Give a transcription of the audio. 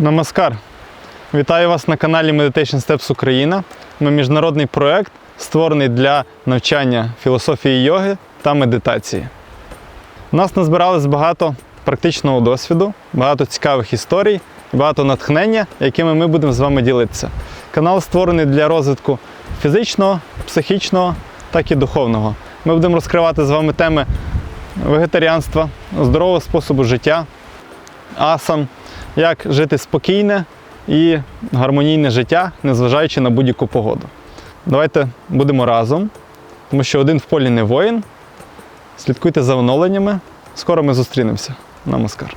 Намаскар! Вітаю вас на каналі Meditation Steps Україна. Ми міжнародний проект, створений для навчання філософії йоги та медитації. У нас назбиралось багато практичного досвіду, багато цікавих історій, багато натхнення, якими ми будемо з вами ділитися. Канал створений для розвитку фізичного, психічного, так і духовного. Ми будемо розкривати з вами теми вегетаріанства, здорового способу життя, асан, як жити спокійне і гармонійне життя, незважаючи на будь-яку погоду. Давайте будемо разом, тому що один в полі не воїн. Слідкуйте за оновленнями. Скоро ми зустрінемося. Намаскар.